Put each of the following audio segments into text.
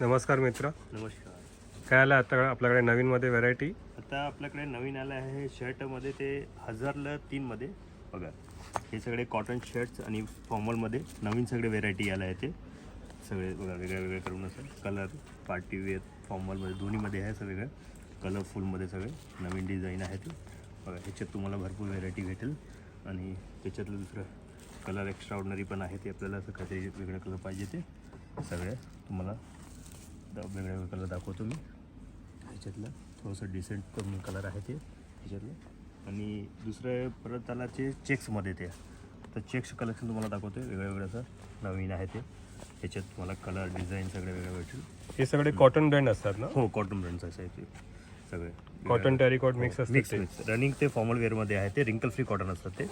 नमस्कार मित्र. नमस्कार. काय आलं आता आपल्याकडे नवीनमध्ये व्हरायटी आता आपल्याकडे नवीन आलं आहे शर्टमध्ये ते हजारला तीनमध्ये. बघा हे सगळे कॉटन शर्ट्स आणि फॉर्मलमध्ये नवीन सगळे व्हेरायटी आलं आहे ते. सगळे बघा वेगळ्या वेगळ्या करून असं कलर पार्टी वेअर फॉर्मलमध्ये दोन्हीमध्ये आहे सगळं. कलरफुलमध्ये सगळे नवीन डिझाईन आहे ते. बघा ह्याच्यात तुम्हाला भरपूर व्हेरायटी भेटेल. आणि त्याच्यातलं दुसरं कलर एक्स्ट्रा ऑर्डनरी पण आहे ते. आपल्याला असं काहीतरी वेगळं कलर पाहिजे ते. सगळे तुम्हाला दा- वेगळे वेगळे कलर दाखवतो मी. ह्याच्यातलं थोडंसं डिसेंट कलर आहे ते. ह्याच्यातलं. आणि दुसरं परत त्याला ते चेक्समध्ये ते. तर चेक्स कलेक्शन तुम्हाला दाखवतो वेगळं वेगळं असं नवीन आहे ते. ह्याच्यात तुम्हाला कलर डिझाईन सगळे वेगळे भेटेल. हे सगळे कॉटन ब्रँड असतात ना? हो कॉटन ब्रँड्स असे आहे ते. सगळे. कॉटन टॅरिकॉट मिक्स मिक्स असतात ते. मिक्स रनिंग ते फॉर्मल वेअरमध्ये आहे ते. रिंकल फ्री कॉटन असतात ते.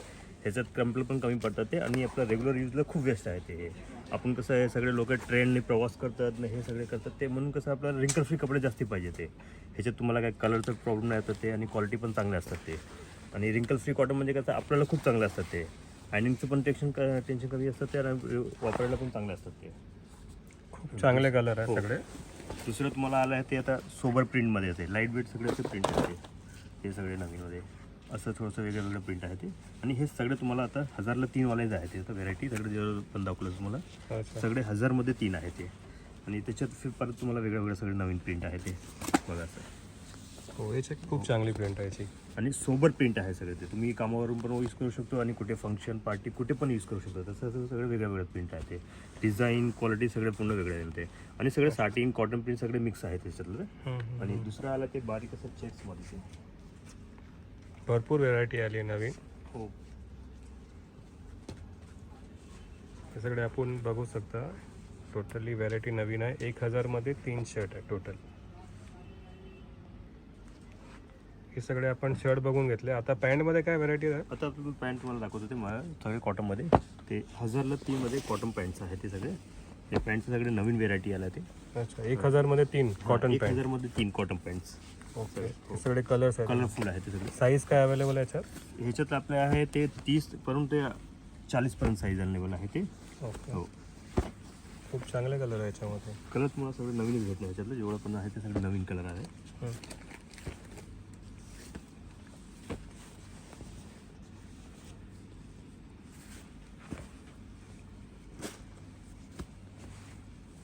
ह्याच्यात क्रम्पल पण कमी पडतात ते आणि आपलं रेग्युलर यूजला खूप बेस्ट आहे ते. हे आपण कसं आहे सगळे लोक ट्रेनने प्रवास करतात ना हे सगळे करतात ते म्हणून कसं आपल्याला रिंकल फ्री कपडे जास्ती पाहिजे ते. ह्याच्यात तुम्हाला काय कलरचं प्रॉब्लेम नाही येतात ते आणि क्वालिटी पण चांगले असतात ते. आणि रिंकल फ्री कॉटन म्हणजे कसं आपल्याला खूप चांगले असतात ते. आयनिंगचं पण टेन्शन टेन्शन कमी असतात ते आणि वापरायला पण चांगले असतात ते. खूप चांगले कलर आहे हो. सगळे. दुसरं तुम्हाला आलं आहे ते आता सोबर प्रिंटमध्ये येते. लाइट वेट सगळे असे प्रिंट आहे ते हे सगळे नवीनमध्ये असं थोडंसं वेगळं वेगळं प्रिंट आहे ते. आणि हे सगळे तुम्हाला आता हजारला तीनवालेच आहे ते आता व्हेरायटी सगळे जे पण दाखवलं तुम्हाला. सगळे हजारमध्ये तीन आहे ते. आणि त्याच्यात फिर परत तुम्हाला वेगळं वेगळं सगळे नवीन प्रिंट आहे ते. बघा असं. हो याची खूप चांगली प्रिंट आहे याची आणि सोबर प्रिंट आहे सगळे ते. तुम्ही कामावरून पण यूज करू शकतो आणि कुठे फंक्शन पार्टी कुठे पण यूज करू शकतो. तसं असं सगळे वेगळं वेगळं प्रिंट आहे ते. डिझाईन क्वालिटी सगळे पूर्ण वेगळे आहे ते. आणि सगळे साटिंग कॉटन प्रिंट सगळे मिक्स आहे त्याच्यातलं. आणि दुसरं आलं ते बारीक असं चेक्समध्ये ते. भरपूर व्हेरायटी आली आहे नवीन. हो. हे सगळे आपण बघू शकता टोटली व्हेरायटी नवीन आहे. एक हजारमध्ये तीन शर्ट आहे टोटल हे सगळे आपण शर्ट बघून घेतले. आता पॅन्टमध्ये काय व्हेरायटी आहे? आता आपण पॅन्ट तुम्हाला दाखवतो ते मला सगळे कॉटनमध्ये ते हजारला तीनमध्ये कॉटन पॅन्ट्स आहेत ते सगळे. ते पॅन्टचे सगळे नवीन व्हेरायटी आल्या ते. अच्छा एक हजारमध्ये तीन कॉटन एक पॅन्ट हजारमध्ये तीन कॉटन पॅन्ट्स ओके. हे सगळे कलर्स आहेत. कलरफुल आहे ते सगळे. साईज काय अवेलेबल आहे याच्यात? ह्याच्यात आपले आहे ते तीस पर्यंत ते चाळीसपर्यंत साईज अवेलेबल आहे ते. ओके. हो. खूप चांगले कलर आहे याच्यामध्ये. कलर तुम्हाला सगळे नवीनच भेटणार ह्याच्यातलं जेवढं पण आहे ते सगळे नवीन कलर आहे हं.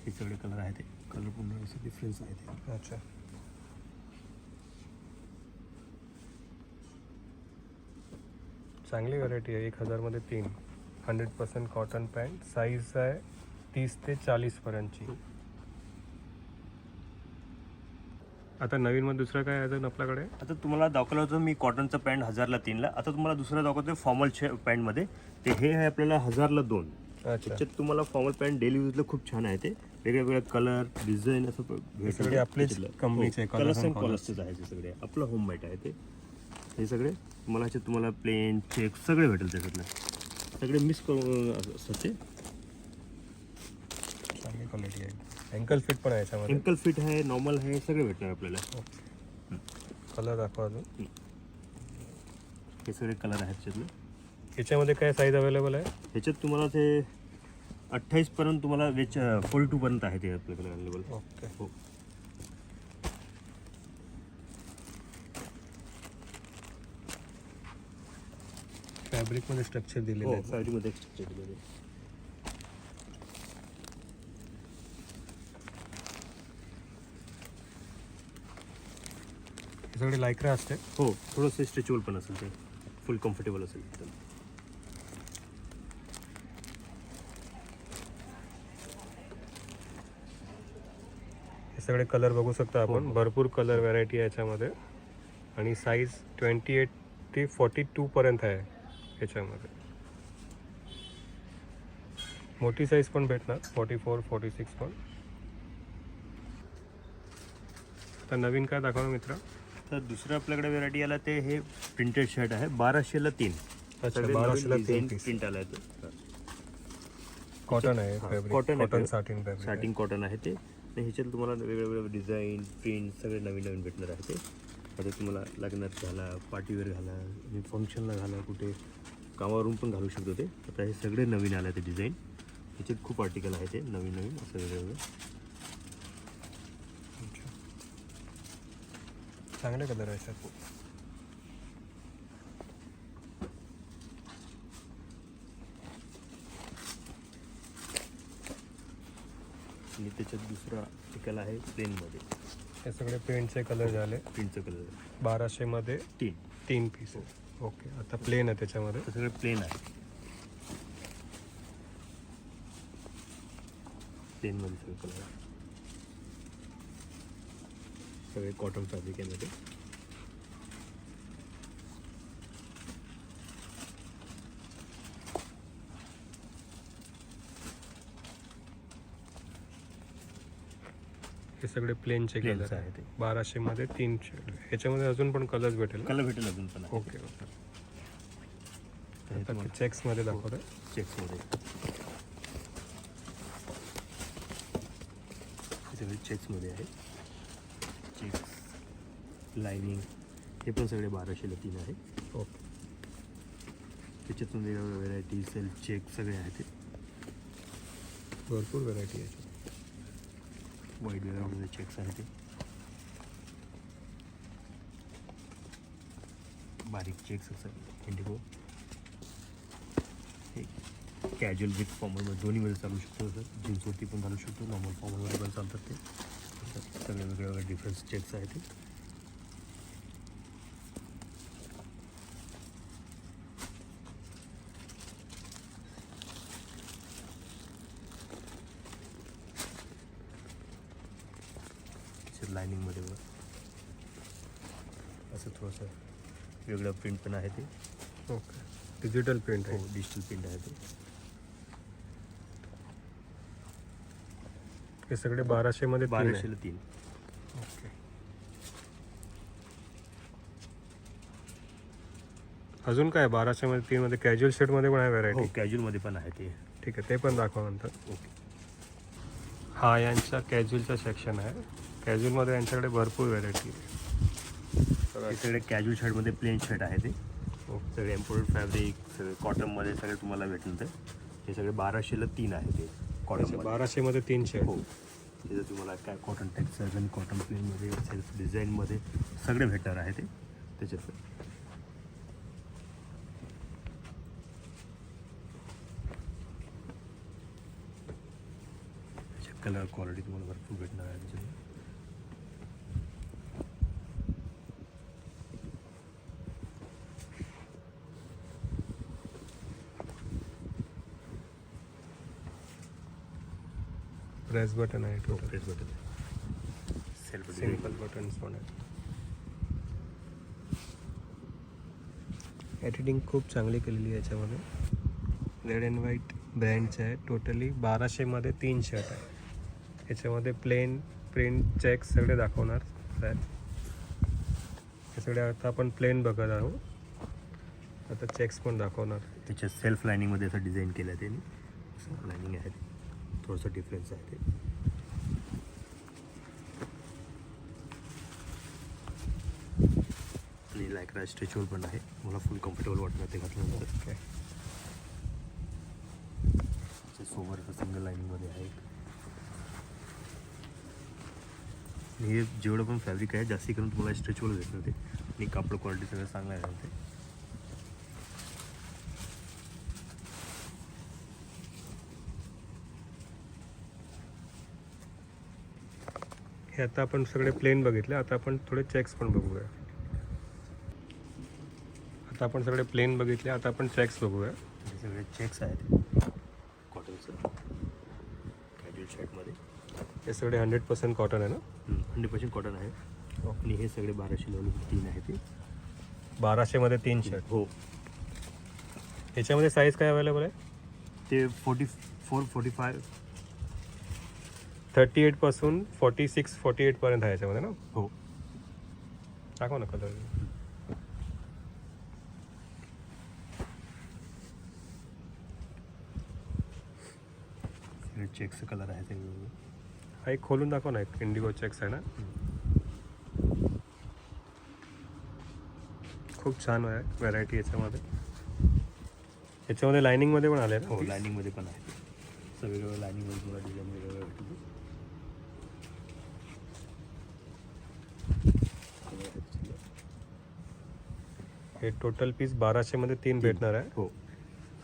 हे सगळे कलर आहे ते. कलर पूर्ण डिफरन्स आहे ते. अच्छा. चांगली व्हरायटी आहे. एक हजारमध्ये तीन. Hundred percent cotton pant size आहे तीस ते चाळीसपर्यंतची आता नवीन मध्ये दुसरं काय आहे अजून आपल्याकडे? आता तुम्हाला दाखवलं होतं मी कॉटनचं पॅन्ट हजारला तीनला. आता तुम्हाला दुसरं दाखवतो फॉर्मल पॅन्टमध्ये ते हे आहे आपल्याला हजारला दोन. अच्छा. त्याच्यात तुम्हाला फॉर्मल पॅन्ट डेली यूजला खूप छान आहे ते. वेगळे वेगळे कलर डिझाईन असं सगळे आपलेच. कंपनीचे हो, and colors. आहे ते सगळे. आपलं होम मेट आहे ते. हे सगळे. तुम्हाला ह्याच्यात तुम्हाला प्लेन चेक सगळे भेटेल त्याच्यातलं सगळे मिक्स करून असं- असं ते चांगली क्वालिटी आहे. अँकल फिट पण आहे याच्यामध्ये. अँकल फिट आहे नॉर्मल आहे सगळे भेटणार आपल्याला. कलर दाखवा अजून. हे सगळे कलर आहेत त्याच्यातले याच्यामध्ये काय साईज अवेलेबल आहे? ह्याच्यात तुम्हाला ते अठ्ठावीस पर्यंत तुम्हाला वेच फोर्टी टू पर्यंत आहे ते आपल्याकडे अवेलेबल ओके हो. फॅब्रिकमध्ये स्ट्रक्चर दिलेलं हो आहे. फॅब्रिकमध्ये स्ट्रक्चर दिलेलं आहे. हे सगळे लायक्रा असते. हो थोडंसं स्ट्रेचेबल पण असेल ते. फुल कम्फर्टेबल असेल एकदम. हे सगळे कलर बघू शकता आपण. हो. भरपूर कलर व्हरायटी आहे याच्यामध्ये. आणि साईज ट्वेंटी एट ते फॉर्टी टू पर्यंत आहे. याच्यामध्ये मोठी साईज पण भेटणार फॉर्टी फोर फॉर्टी सिक्स पण. तर नवीन काय दाखवा मित्र. तर दुसरं आपल्याकडे व्हेरायटी आला ते हे प्रिंटेड शर्ट आहे बाराशेला तीन. बाराशेला तीन प्रिंट आला कॉटन आहे कॉटन फॅब्रिक स्टार्टिंग कॉटन आहे. ते. आणि ह्याच्यात तुम्हाला वेगवेगळे डिझाईन प्रिंट सगळे नवीन नवीन भेटणार आहे ते. एखाद्या तुम्हाला लग्नात घाला पार्टीवर घाला आणि फंक्शनला घाला कुठे कामावरून पण घालू शकतो ते. आता हे सगळे नवीन आलं ते डिझाईन त्याचे खूप आर्टिकल आहे ते नवीन नवीन असं वेगळं चांगले कलर आहे सर. आणि त्याच्यात दुसरा आर्टिकल आहे प्लेनमध्ये हे सगळे पेंटचे कलर झाले. प्रिंटचं कलर बाराशेमध्ये तीन. तीन पीस ओके आता प्लेन आहे त्याच्यामध्ये. सगळे प्लेन आहे. प्लेनमध्ये सगळे कलर सगळे कॉटन फॅब्रिक आहे मध्ये. हे सगळे प्लेनचे कलर आहे ते. बाराशेमध्ये तीन शेड ह्याच्यामध्ये अजून पण कलर्स भेटेल? कलर भेटेल अजून पण. ओके ओके तर हे दाखवतं चेक्समध्ये हे सगळे चेक्समध्ये आहे चेक्स लाईनिंग हे पण सगळे बाराशेला तीन आहे ओके त्याच्यातून वेगवेगळ्या व्हेरायटी सेल्फ चेक सगळे आहेत ते भरपूर व्हरायटी आहे वाईट वेगवेगळे चेक्स आहे ते बारीक चेक्स असतात इंडिगो हे कॅज्युअल विथ फॉर्मलमध्ये दोन्हीमध्ये चालू शकतो सर जीन्सवरती पण घालू शकतो नॉर्मल फॉर्मलमध्ये पण चालतात ते सगळे वेगळे वेगळे डिफरन्स चेक्स आहेत ते लाईनिंगमध्ये बघा असं थोडंसं वेगळं प्रिंट पण आहे ते. ओके. डिजिटल प्रिंट हो आहे डिजिटल प्रिंट आहे ते. हे सगळे बाराशेमध्ये. बाराशेला तीन. ओके. अजून काय बाराशेमध्ये तीनमध्ये कॅज्युअल शेटमध्ये पण आहे हो व्हरायटी कॅज्युअलमध्ये पण आहे ते. ठीक आहे ते पण दाखवा नंतर. ओके. हा यांचा कॅज्युअलचा सेक्शन आहे. कॅज्युअलमध्ये यांच्याकडे भरपूर व्हरायटी आहे. सगळे कॅज्युअल शर्टमध्ये प्लेन शर्ट आहे ते. सगळे एम्पोर्टेड फॅब्रिक सगळे कॉटनमध्ये सगळे तुम्हाला भेटून ते. हे सगळे बाराशेला तीन आहे ते कॉटन बाराशेमध्ये तीन शेड हो. तिथं तुम्हाला काय कॉटन टेक्सचर आणि कॉटन प्लेनमध्ये सेल्फ डिझाईनमध्ये सगळे भेटणार आहे ते. त्याच्यात. कलर क्वालिटी तुम्हाला भरपूर भेटणार आहे त्याच्यामध्ये प्रेस बटन आहे total press button self simple buttons पण आहेत. एडिटिंग खूप चांगली केलेली आहे याच्यामध्ये. रेड अँड व्हाईट ब्रँडचे आहे. टोटली बाराशेमध्ये तीन शर्ट आहे. याच्यामध्ये प्लेन प्रिंट चेक सगळे दाखवणार आहे हे सगळे आता आपण प्लेन बघत आहोत. आता चेक्स पण दाखवणार. त्याच्या सेल्फ लाईनिंगमध्ये असं डिझाईन केलं आहे त्यांनी लाईनिंग आहे थोडंसं डिफरन्स आहे ते. आणि लायक्रा स्ट्रेचेबल पण आहे. मला फुल कम्फर्टेबल वाटणार ते घातल्यानंतर. ओके सोबत सिंगल लाईनिंगमध्ये आहे. आणि हे जेवढं पण फॅब्रिक आहे जास्ती करून तुम्हाला स्ट्रेचेबल भेटणार ते. आणि कापड क्वालिटी सगळं चांगलं आहे ते. हे आता आपण सगळे प्लेन बघितले. आता आपण थोडे चेक्स पण बघूया. आता आपण सगळे प्लेन बघितले. आता आपण चेक्स बघूया. हे सगळे चेक्स आहेत. कॉटनचं कॅज्युअल शर्टमध्ये हे सगळे हंड्रेड पर्सेंट कॉटन आहे ना? हंड्रेड पर्सेंट कॉटन आहे. आणि हे सगळे बाराशे लेवल तीन आहे ते. बाराशेमध्ये तीन शर्ट हो. याच्यामध्ये साईज काय अवेलेबल आहे? ते forty four forty five thirty एटपासून forty six forty एटपर्यंत आहे याच्यामध्ये ना? हो. दाखवा ना कलर चेक्सचं कलर आहे हा एक खोलून दाखवा ना एक इंडिगो चेक्स आहे ना? खूप छान आहे व्हरायटी याच्यामध्ये. याच्यामध्ये लायनिंगमध्ये पण आले ना? हो लायनिंगमध्ये पण आहे. वेगवेगळं लायनिंगमध्ये तुम्हाला डिझाईन वेगवेगळं भेटतो हे टोटल पीस बाराशेमध्ये तीन भेटणार आहे. हो.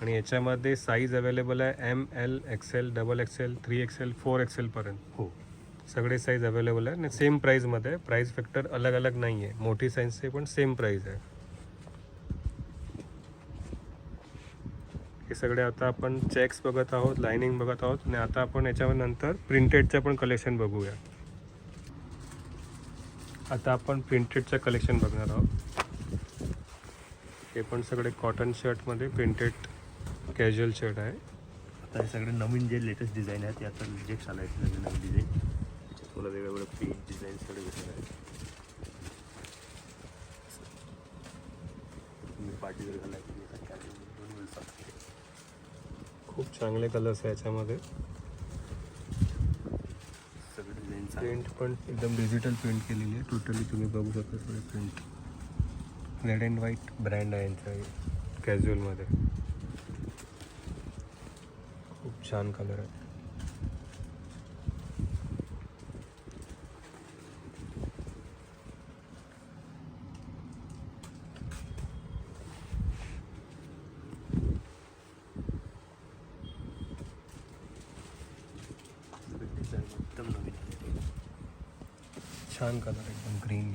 आणि याच्यामध्ये साईज अवेलेबल आहे M L XL double XL three XL four एक्सेलपर्यंत हो. सगळे साईज अवेलेबल आहे. आणि सेम प्राईजमध्ये आहे प्राईस फॅक्टर अलग अलग नाही आहे मोठी साईजचे पण सेम प्राईज आहे. हे सगळे आता आपण चेक्स बघत आहोत लाइनिंग बघत आहोत. आणि आता आपण याच्यावर नंतर प्रिंटेडचं पण कलेक्शन बघूया. आता आपण प्रिंटेडचं कलेक्शन बघणार आहोत. हे पण सगळे कॉटन शर्टमध्ये प्रिंटेड कॅज्युअल शर्ट आहे. आता हे सगळे नवीन जे लेटेस्ट डिझाईन आहेत ते आता लेटेस्ट आलं आहे नवीन डिझाईन त्याच्यात तुम्हाला वेगळं वेगळं प्रिंट डिझाईन सगळे आहेत. तुम्ही पार्टी चालते. खूप चांगले कलर्स आहे याच्यामध्ये. सगळे डिझाईन प्रिंट पण एकदम डिजिटल प्रिंट केलेली आहे. टोटली तुम्ही बघू शकता सगळे print red and white brand आहे यांचा कॅज्युअलमध्ये खूप छान कलर आहे. छान कलर एकदम ग्रीन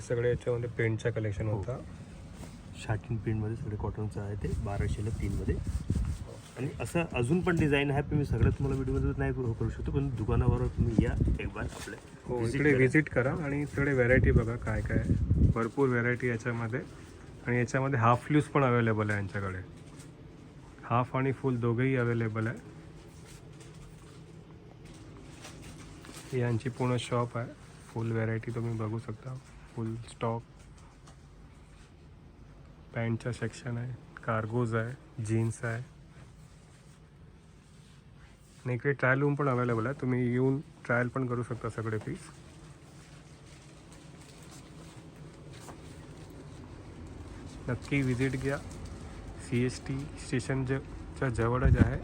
हे सगळे याच्यामध्ये पेंटचा कलेक्शन. होता. शार्टिन प्रिंटमध्ये सगळे कॉटनचं आहे ते बाराशेला तीनमध्ये आणि असं अजून पण डिझाईन आहे पण मी सगळं तुम्हाला व्हिडिओमध्ये नाही करू करू शकतो पण दुकानावर तुम्ही या एक बार आपल्या हो इकडे. व्हिजिट करा आणि सगळे व्हेरायटी बघा काय काय आहे. भरपूर व्हेरायटी याच्यामध्ये. आणि याच्यामध्ये हाफ स्लीव्स पण अवेलेबल आहे यांच्याकडे. हाफ आणि फुल दोघेही अवेलेबल आहे. यांची पूर्ण शॉप आहे. फुल व्हेरायटी तुम्ही बघू शकता. फुल स्टॉक पॅन्टचा सेक्शन आहे कार्गोज आहे जीन्स आहे. आणि इकडे ट्रायल रूम पण अवेलेबल आहे. तुम्ही येऊन ट्रायल पण करू शकता सगळे पीस नक्की विजिट घ्या. सी एस टी स्टेशनच्या जवळच आहे.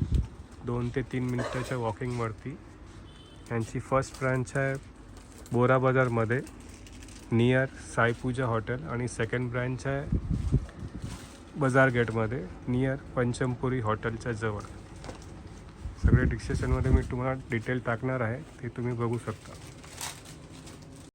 दोन ते तीन मिनिटाच्या वॉकिंगवरती यांची फर्स्ट ब्रांच आहे बोरा बाजारमध्ये. नियर साईपूजा हॉटेल आणि सेकंड ब्रँच आहे बाजार गेटमध्ये नियर पंचमपुरी हॉटेलच्या जवळ. सगळे डिस्क्रिप्शनमध्ये मी तुम्हाला डिटेल टाकणार आहे ते तुम्ही बघू शकता.